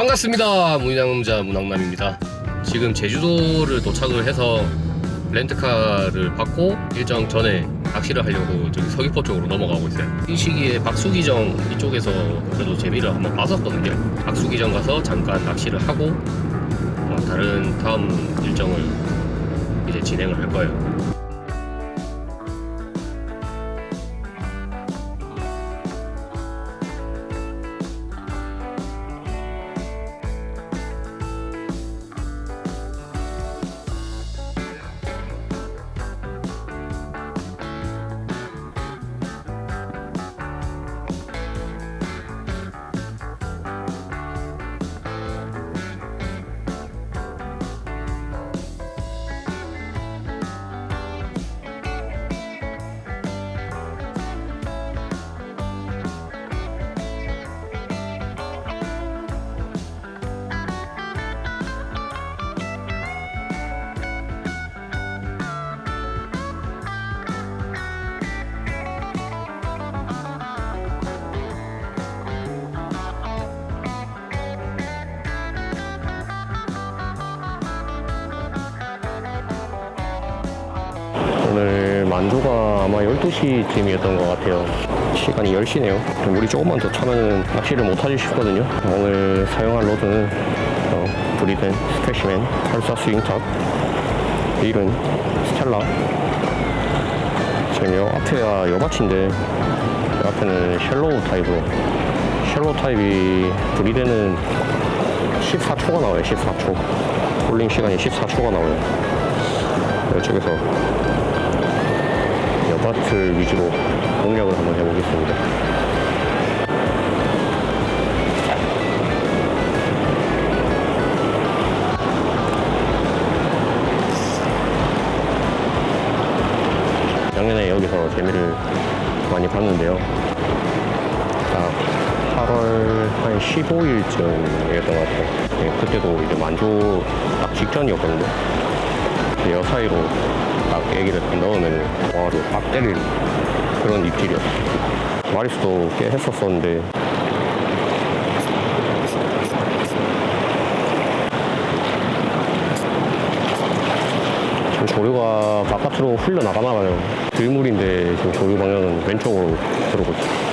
반갑습니다. 문양자 문학남입니다. 지금 제주도를 도착을 해서 렌트카를 받고 일정 전에 낚시를 하려고 저기 서귀포 쪽으로 넘어가고 있어요. 이 시기에 박수기정 이쪽에서 그래도 재미를 한번 봤었거든요. 박수기정 가서 잠깐 낚시를 하고 어, 다른 다음 일정을 이제 진행을 할 거예요. 만조가 아마 12시쯤이었던 것 같아요. 시간이 10시네요. 물이 조금만 더 차면 낚시를 못 하지 싶거든요. 오늘 사용할 로드는 어, 브리덴 스페시맨 탈사 스윙탑 릴은 스텔라 지금 요 앞에가 여밭인데 요 앞에는 쉘로우 타입으로 쉘로우 타입이 브리덴은 14초가 나와요 14초 홀링 시간이 14초가 나와요 이쪽에서 여밭을 위주로 공략을 한번 해보겠습니다. 작년에 여기서 재미를 많이 봤는데요. 딱 8월 한 15일쯤이었던 것 같아요. 네, 그때도 이제 만조 딱 직전이었거든요. 근데 여 사이로 딱 애기를 딱 넣으면 와가지고 딱 때릴 그런 입질이었어. 마리수도 꽤 했었었는데 조류가 바깥으로 흘러나가나 봐요. 들물인데 지금 조류 방향은 왼쪽으로 들어오고 있어.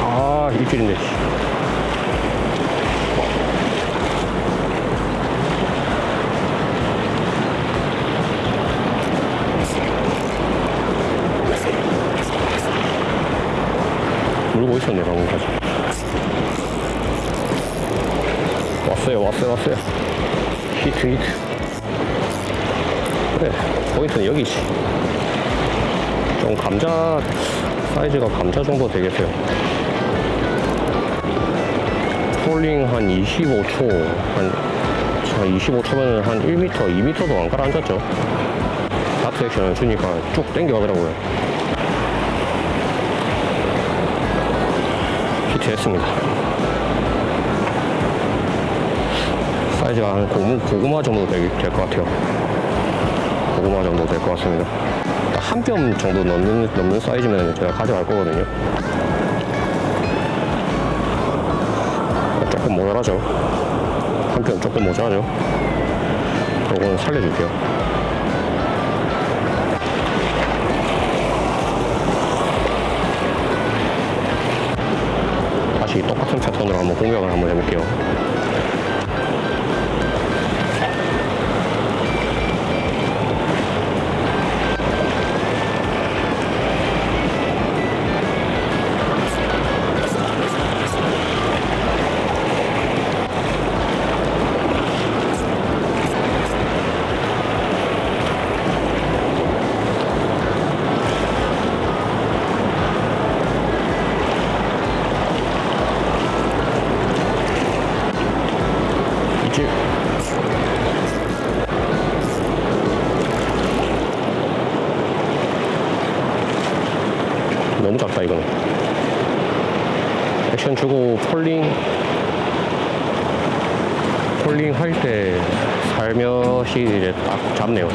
아, 입질인데. 씨. 물고 있었네, 방금까지. 왔어요, 왔어요, 왔어요. 히트, 히트. 그래, 포인트는 여기 있지. 좀 감자, 사이즈가 감자 정도 되겠어요. 폴링 한 25초, 한, 자, 25초면 한 1m, 2m도 안 가라앉았죠. 다트 액션을 주니까 쭉 당겨가더라고요. 히트했습니다. 사이즈가 한 고무, 고구마 정도 될 것 같아요. 고구마 정도 될 것 같습니다. 한 뼘 정도 넘는, 넘는 사이즈면 제가 가져갈 거거든요. 조금 모자라죠. 한 뼘 조금 모자라죠. 요건 살려줄게요. 다시 똑같은 패턴으로 한번 공격을 한번 해볼게요. 액션 주고 폴링 폴링 할 때 살며시 이제 딱 잡네요.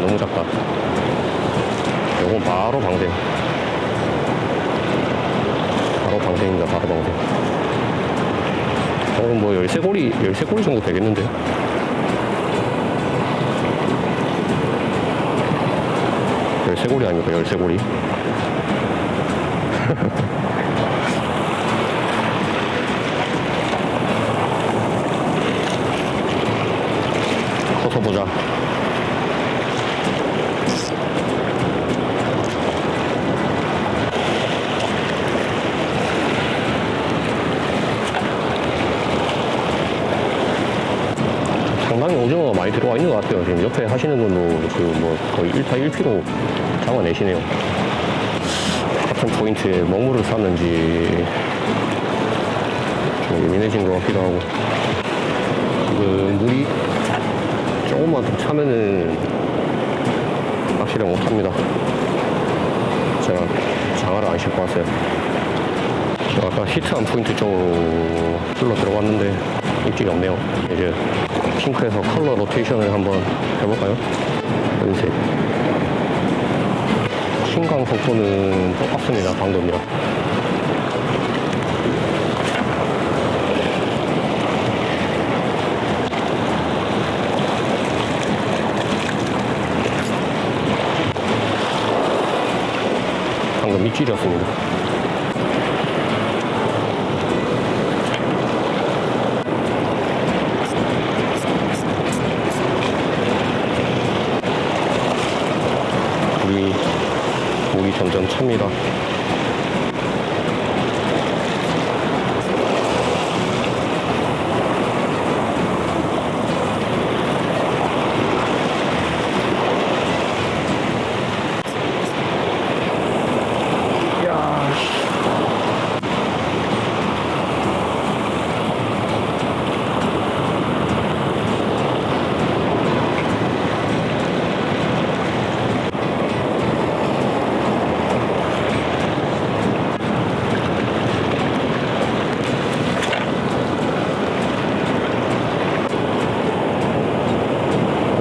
너무 작다. 요건 바로 방생. 바로 방생입니다. 바로 방생. 어, 뭐 열쇠고리 열쇠고리 정도 되겠는데? 열쇠고리 아닙니까 열쇠고리 보자 상당히 오징어가 많이 들어와 있는 것 같아요. 지금 옆에 하시는 분도 그 뭐 거의 1타 1피로 잡아내시네요. 같은 포인트에 먹물을 쌌는지 좀 예민해진 것 같기도 하고 지금 물이 조금만 더 차면은 확실히 못합니다. 제가 장화를 안 신고 왔어요. 저 아까 히트한 포인트 쪽으로 흘러 들어갔는데 입질이 없네요. 이제 핑크에서 컬러 로테이션을 한번 해볼까요? 연색. 신강 속도는 똑같습니다. 방금이랑. 방금 입질이었습니다. 물이 물이 점점 찹니다. 야, 씨.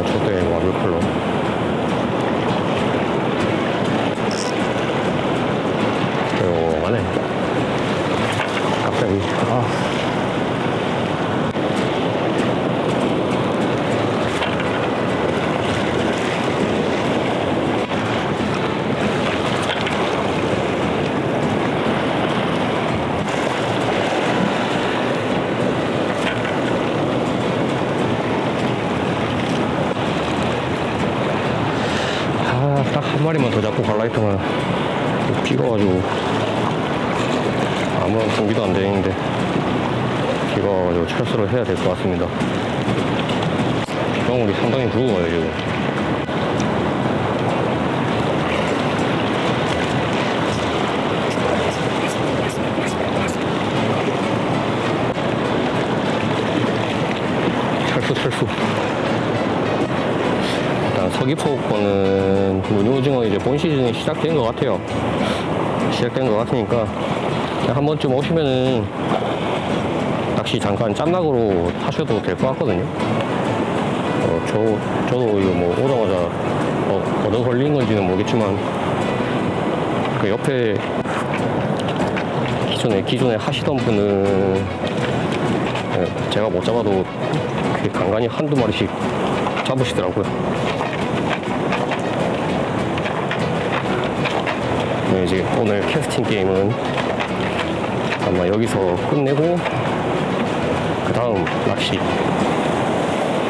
저때 와글 컬러. 조용하네. 갑자기, 아. 아, 딱 한 마리만 더 잡고 갈라 했더만 비가 와가지고 아무런 준비도 안 되는데 비가 와가지고 철수를 해야 될 것 같습니다. 빗방울이 상당히 무거워요 지금. 철수 철수. 일단 서귀포 거는 문효징어 이제 본 시즌이 시작된 것 같아요. 시작된 것 같으니까 한 번쯤 오시면은 낚시 잠깐 짬낙으로 하셔도 될 것 같거든요. 어, 저, 저도 이거 뭐 오자마자 어, 얻어 걸린 건지는 모르겠지만 그 옆에 기존에, 기존에 하시던 분은 예, 제가 못 잡아도 그 간간히 한두 마리씩 잡으시더라고요. 이제 오늘 캐스팅 게임은 아마 여기서 끝내고 그 다음 낚시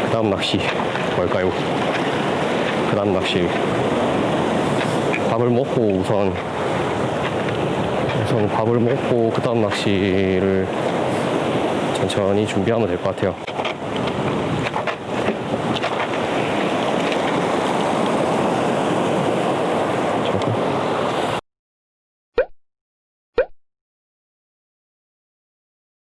그 다음 낚시 뭘까요? 그 다음 낚시 밥을 먹고 우선 우선 밥을 먹고 그 다음 낚시를 천천히 준비하면 될 것 같아요.